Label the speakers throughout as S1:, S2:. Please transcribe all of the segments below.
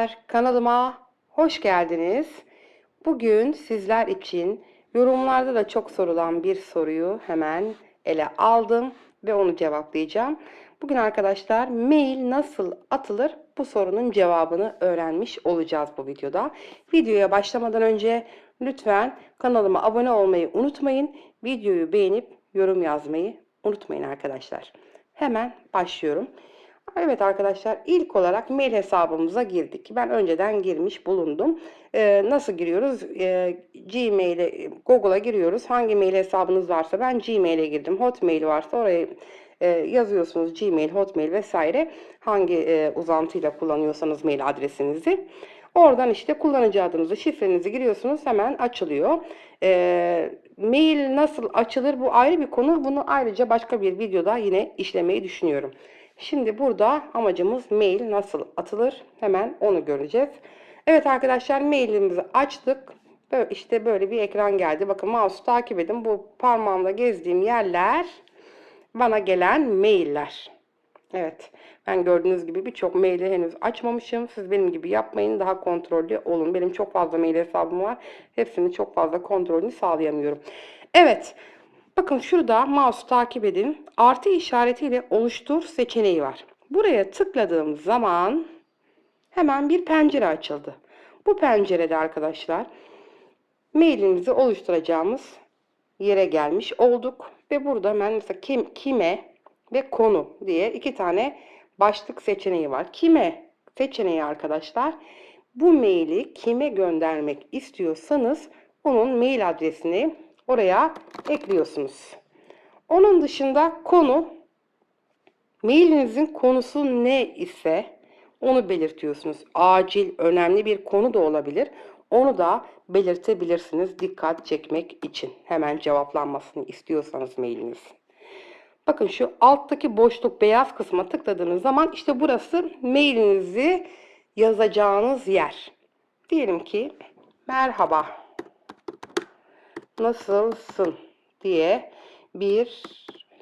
S1: arkadaşlar, kanalıma hoş geldiniz. Bugün sizler için yorumlarda da çok sorulan bir soruyu hemen ele aldım ve onu cevaplayacağım. Bugün arkadaşlar mail nasıl atılır bu sorunun cevabını öğrenmiş olacağız bu videoda. Videoya başlamadan önce lütfen kanalıma abone olmayı unutmayın. Videoyu beğenip yorum yazmayı unutmayın arkadaşlar. Hemen başlıyorum. Evet arkadaşlar ilk olarak mail hesabımıza girdik. Ben önceden girmiş bulundum. Ee, nasıl giriyoruz? Ee, Gmail'e, Google'a giriyoruz. Hangi mail hesabınız varsa ben Gmail'e girdim. Hotmail varsa oraya e, yazıyorsunuz Gmail, Hotmail vesaire. Hangi e, uzantıyla kullanıyorsanız mail adresinizi. Oradan işte kullanıcı adınızı, şifrenizi giriyorsunuz. Hemen açılıyor. Ee, mail nasıl açılır bu ayrı bir konu. Bunu ayrıca başka bir videoda yine işlemeyi düşünüyorum. Şimdi burada amacımız mail nasıl atılır hemen onu göreceğiz. Evet arkadaşlar mailimizi açtık. Böyle, işte böyle bir ekran geldi. Bakın mouse takip edin. Bu parmağımda gezdiğim yerler bana gelen mailler. Evet ben gördüğünüz gibi birçok maili henüz açmamışım. Siz benim gibi yapmayın daha kontrollü olun. Benim çok fazla mail hesabım var. Hepsini çok fazla kontrolünü sağlayamıyorum. Evet Bakın şurada mouse takip edin. Artı işaretiyle oluştur seçeneği var. Buraya tıkladığım zaman hemen bir pencere açıldı. Bu pencerede arkadaşlar mailimizi oluşturacağımız yere gelmiş olduk. Ve burada hemen mesela kim, kime ve konu diye iki tane başlık seçeneği var. Kime seçeneği arkadaşlar bu maili kime göndermek istiyorsanız onun mail adresini oraya ekliyorsunuz. Onun dışında konu mailinizin konusu ne ise onu belirtiyorsunuz. Acil, önemli bir konu da olabilir. Onu da belirtebilirsiniz dikkat çekmek için. Hemen cevaplanmasını istiyorsanız mailiniz. Bakın şu alttaki boşluk beyaz kısma tıkladığınız zaman işte burası mailinizi yazacağınız yer. Diyelim ki merhaba nasılsın diye bir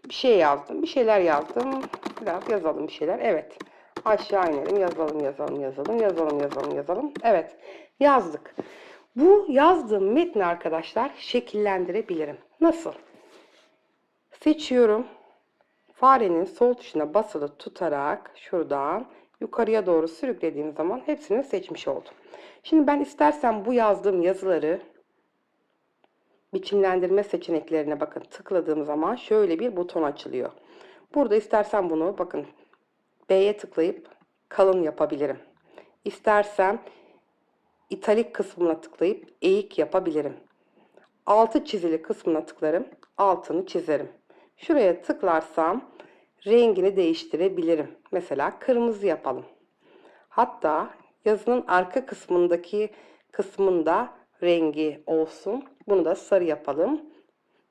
S1: bir şey yazdım. Bir şeyler yazdım. Biraz yazalım bir şeyler. Evet. Aşağı inelim. Yazalım, yazalım, yazalım, yazalım, yazalım, yazalım. Evet. Yazdık. Bu yazdığım metni arkadaşlar şekillendirebilirim. Nasıl? Seçiyorum. Farenin sol tuşuna basılı tutarak şuradan yukarıya doğru sürüklediğim zaman hepsini seçmiş oldum. Şimdi ben istersen bu yazdığım yazıları biçimlendirme seçeneklerine bakın tıkladığım zaman şöyle bir buton açılıyor. Burada istersen bunu bakın B'ye tıklayıp kalın yapabilirim. İstersem italik kısmına tıklayıp eğik yapabilirim. Altı çizili kısmına tıklarım, altını çizerim. Şuraya tıklarsam rengini değiştirebilirim. Mesela kırmızı yapalım. Hatta yazının arka kısmındaki kısmında rengi olsun. Bunu da sarı yapalım.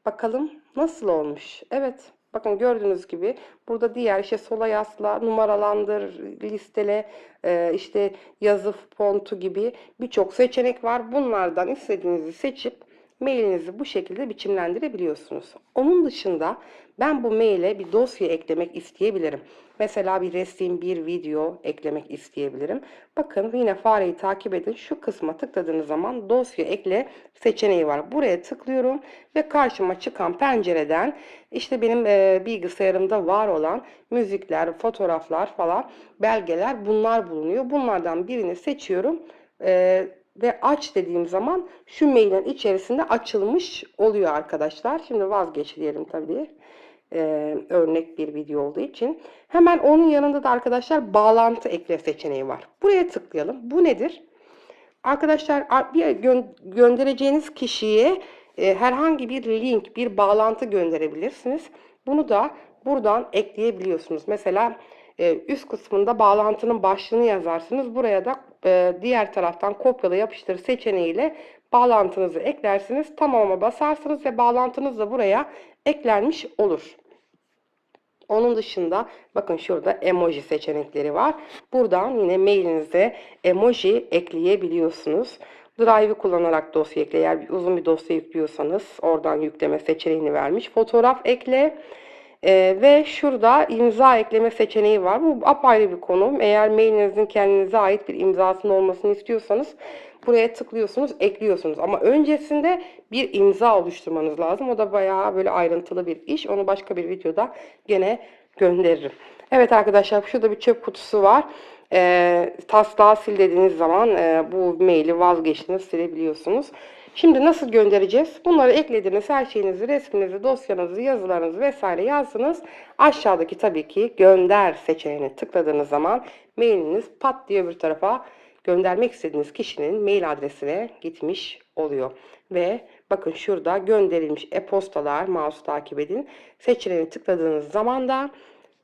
S1: Bakalım nasıl olmuş. Evet. Bakın gördüğünüz gibi burada diğer işte sola yasla, numaralandır, listele, e, işte yazı fontu gibi birçok seçenek var. Bunlardan istediğinizi seçip mailinizi bu şekilde biçimlendirebiliyorsunuz. Onun dışında ben bu maile bir dosya eklemek isteyebilirim. Mesela bir resim, bir video eklemek isteyebilirim. Bakın yine fareyi takip edin. Şu kısma tıkladığınız zaman dosya ekle seçeneği var. Buraya tıklıyorum ve karşıma çıkan pencereden işte benim e, bilgisayarımda var olan müzikler, fotoğraflar falan, belgeler bunlar bulunuyor. Bunlardan birini seçiyorum. E, ve aç dediğim zaman şu mailin içerisinde açılmış oluyor arkadaşlar. Şimdi vazgeç diyelim tabii. Ee, örnek bir video olduğu için. Hemen onun yanında da arkadaşlar bağlantı ekle seçeneği var. Buraya tıklayalım. Bu nedir? Arkadaşlar bir gö göndereceğiniz kişiye e, herhangi bir link, bir bağlantı gönderebilirsiniz. Bunu da buradan ekleyebiliyorsunuz. Mesela e, üst kısmında bağlantının başlığını yazarsınız. Buraya da e, diğer taraftan kopyala yapıştır seçeneğiyle bağlantınızı eklersiniz. Tamam'a basarsınız ve bağlantınız da buraya eklenmiş olur. Onun dışında bakın şurada emoji seçenekleri var. Buradan yine mailinize emoji ekleyebiliyorsunuz. Drive'ı kullanarak dosya ekle. Eğer uzun bir dosya yüklüyorsanız oradan yükleme seçeneğini vermiş. Fotoğraf ekle. Ee, ve şurada imza ekleme seçeneği var. Bu apayrı bir konu. Eğer mailinizin kendinize ait bir imzasının olmasını istiyorsanız buraya tıklıyorsunuz, ekliyorsunuz. Ama öncesinde bir imza oluşturmanız lazım. O da bayağı böyle ayrıntılı bir iş. Onu başka bir videoda gene gönderirim. Evet arkadaşlar şurada bir çöp kutusu var. E, taslağı sil dediğiniz zaman e, bu maili vazgeçtiniz silebiliyorsunuz. Şimdi nasıl göndereceğiz? Bunları eklediniz. Her şeyinizi, resminizi, dosyanızı, yazılarınızı vesaire yazdınız. Aşağıdaki tabii ki gönder seçeneğine tıkladığınız zaman mailiniz pat diye bir tarafa göndermek istediğiniz kişinin mail adresine gitmiş oluyor. Ve bakın şurada gönderilmiş e-postalar, mouse takip edin. Seçeneğine tıkladığınız zaman da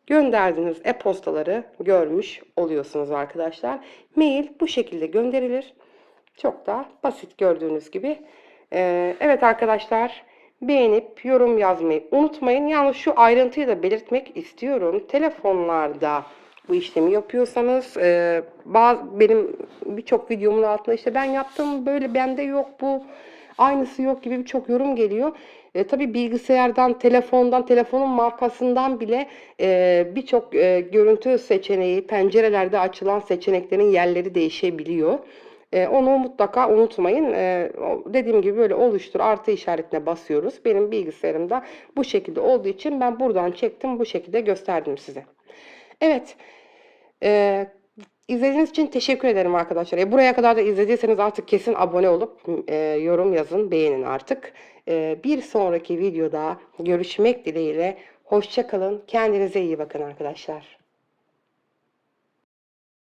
S1: gönderdiğiniz e-postaları görmüş oluyorsunuz arkadaşlar. Mail bu şekilde gönderilir. Çok da basit gördüğünüz gibi. Ee, evet arkadaşlar beğenip yorum yazmayı unutmayın. Yalnız şu ayrıntıyı da belirtmek istiyorum. Telefonlarda bu işlemi yapıyorsanız e, bazı benim birçok videomun altında işte ben yaptım böyle bende yok bu aynısı yok gibi birçok yorum geliyor. E, tabii bilgisayardan, telefondan, telefonun markasından bile e, birçok e, görüntü seçeneği, pencerelerde açılan seçeneklerin yerleri değişebiliyor. E, onu mutlaka unutmayın. E, dediğim gibi böyle oluştur artı işaretine basıyoruz. Benim bilgisayarımda bu şekilde olduğu için ben buradan çektim bu şekilde gösterdim size. Evet. E, izlediğiniz için teşekkür ederim arkadaşlar. E, buraya kadar da izlediyseniz artık kesin abone olup yorum yazın, beğenin artık. Bir sonraki videoda görüşmek dileğiyle. Hoşça kalın. Kendinize iyi bakın arkadaşlar.